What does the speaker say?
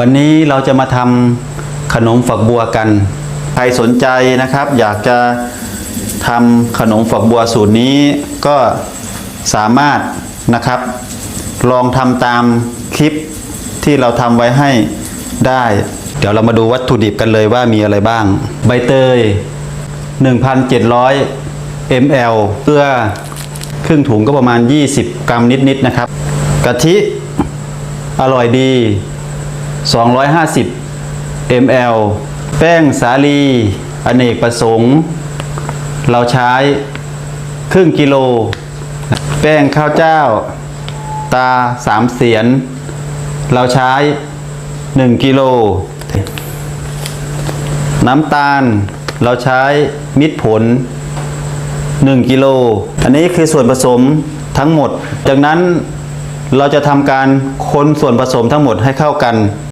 วันนี้เราจะมาทำขนมฝักบัวกัน ใครสนใจนะครับ อยากจะทำขนมฝักบัวสูตรนี้ก็สามารถนะครับ ลองทำตามคลิปที่เราทำไว้ให้ได้ เดี๋ยวเรามาดูวัตถุดิบกันเลยว่ามีอะไรบ้าง ใบเตย 1,700 ml เกลือครึ่งถุงก็ประมาณ 20 กรัมนิดๆนะครับ กะทิ อร่อยดี 250 ml แป้งสาลี อเนกประสงค์ เราใช้ครึ่งกิโล แป้งข้าวเจ้า ตาสามเสียน เราใช้ 1 กิโล น้ำตาล เราใช้มิตรผล 1 กิโล อันนี้คือส่วนผสมทั้งหมด จากนั้นเราจะทำการคนส่วนผสมทั้งหมดให้เข้ากัน